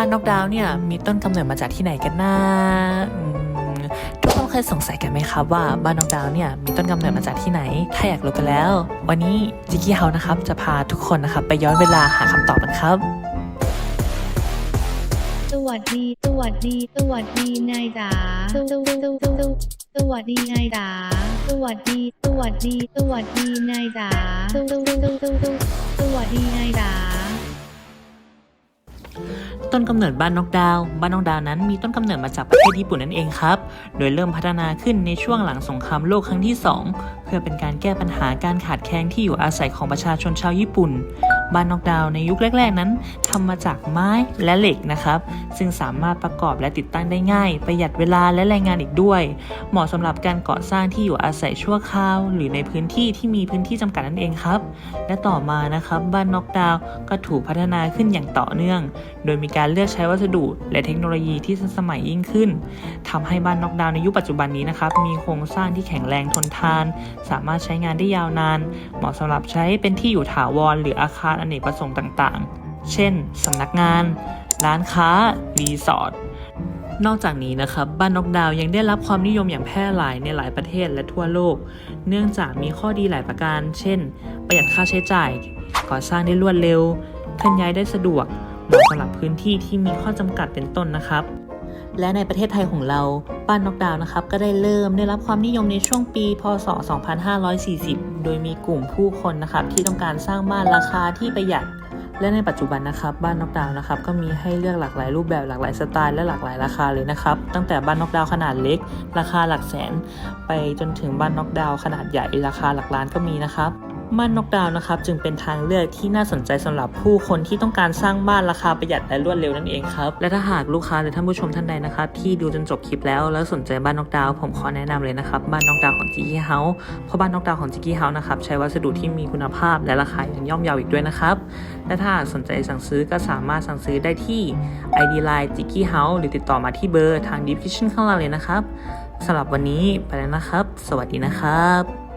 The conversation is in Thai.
บ้านนอกดาวน์เนี่ยมีต้นกำเนิดมาจากที่ไหนกันนะทุกคนเคยสงสัยกันไหมครับว่าบ้านนอกดาวน์เนี่ยมีต้นกำเนิดมาจากที่ไหน ถ้าอยากรู้กันแล้ว วันนี้จิกกี้เฮานะครับจะพาทุกคนนะครับไปย้อนเวลาหาคำตอบกันครับสวัสดีสวัสดีสวัสดีนายจ๋าสวัสดีนายจ๋าสวัสดีสวัสดีสวัสดีนายจ๋าสวสวสวสวสวสวัสดีนายจ๋า ต้นกำเนิดบ้านนกดาว บ้านนกดาวนั้นมีต้นกำเนิดมาจากประเทศญี่ปุ่นนั่นเองครับ โดยเริ่มพัฒนาขึ้นในช่วงหลังสงครามโลกครั้งที่ 2 เพื่อเป็นการแก้ปัญหาการขาดแคลนที่อยู่อาศัยของประชาชนชาวญี่ปุ่น บ้านนอกดาวในยุคแรก ๆ นั้นทำมาจากไม้และเหล็กนะครับ ซึ่งสามารถประกอบและติดตั้งได้ง่าย ประหยัดเวลาและแรงงานอีกด้วย เหมาะสำหรับการก่อสร้างที่อยู่อาศัยชั่วคราว หรือในพื้นที่ที่มีพื้นที่จำกัดนั่นเองครับ และต่อมานะครับบ้านนอกดาวก็ถูกพัฒนาขึ้นอย่างต่อเนื่อง โดยมีการเลือกใช้วัสดุและเทคโนโลยีที่ทันสมัยยิ่งขึ้นทำให้บ้านนอกดาวน์ในยุคปัจจุบันนี้นะครับมีโครงสร้างที่แข็งแรงทนทาน สามารถใช้งานได้ยาวนาน เหมาะสำหรับใช้เป็นที่อยู่ถาวรหรืออาคารอเนกประสงค์ต่างๆ เช่นสำนักงาน ร้านค้า รีสอร์ท นอกจากนี้นะครับ บ้านนกดาวยังได้รับความนิยมอย่างแพร่หลายในหลายประเทศและทั่วโลก เนื่องจากมีข้อดีหลายประการ เช่น ประหยัดค่าใช้จ่าย ก่อสร้างได้รวดเร็ว เคลื่อนย้ายได้สะดวกเหมาะสำหรับพื้นที่ที่มีข้อจำกัดเป็นต้นนะครับ และในประเทศไทยของเราบ้านนกดาวนะครับก็ได้เริ่มได้รับความนิยมในช่วงปี พศ 2540 โดยมีกลุ่มผู้คนนะครับที่ต้องการสร้างบ้านราคาที่ประหยัด และในปัจจุบันนะครับบ้านนกดาวนะครับก็มีให้เลือกหลากหลายรูปแบบหลากหลายสไตล์และหลากหลายราคาเลยนะครับตั้งแต่บ้านนกดาวขนาดเล็ก ราคาหลักแสน ไปจนถึงบ้านนกดาวขนาดใหญ่ราคาหลักล้านก็มีนะครับ บ้านนกดาวนะครับจึงเป็นทางเลือกที่น่าสนใจสำหรับผู้คนที่ต้องการสร้างบ้านราคาประหยัดและรวดเร็วนั่นเองครับและถ้าหากลูกค้าหรือท่านผู้ชมท่านใดนะครับที่ดูจนจบคลิปแล้วแล้วสนใจบ้านนกดาว ผมขอแนะนำเลยนะครับบ้านนกดาวของจิกกี้เฮาส์เพราะบ้านนกดาวของจิกกี้เฮาส์นะครับใช้วัสดุที่มีคุณภาพและราคาอย่างย่อมเยาอีกด้วยนะครับและถ้าสนใจสั่งซื้อก็สามารถสั่งซื้อได้ที่ ID Line จิกกี้เฮาส์หรือติดต่อมาที่เบอร์ทาง description ข้างล่างเลยนะครับสำหรับวันนี้ไปแล้วนะครับ สวัสดีนะครับ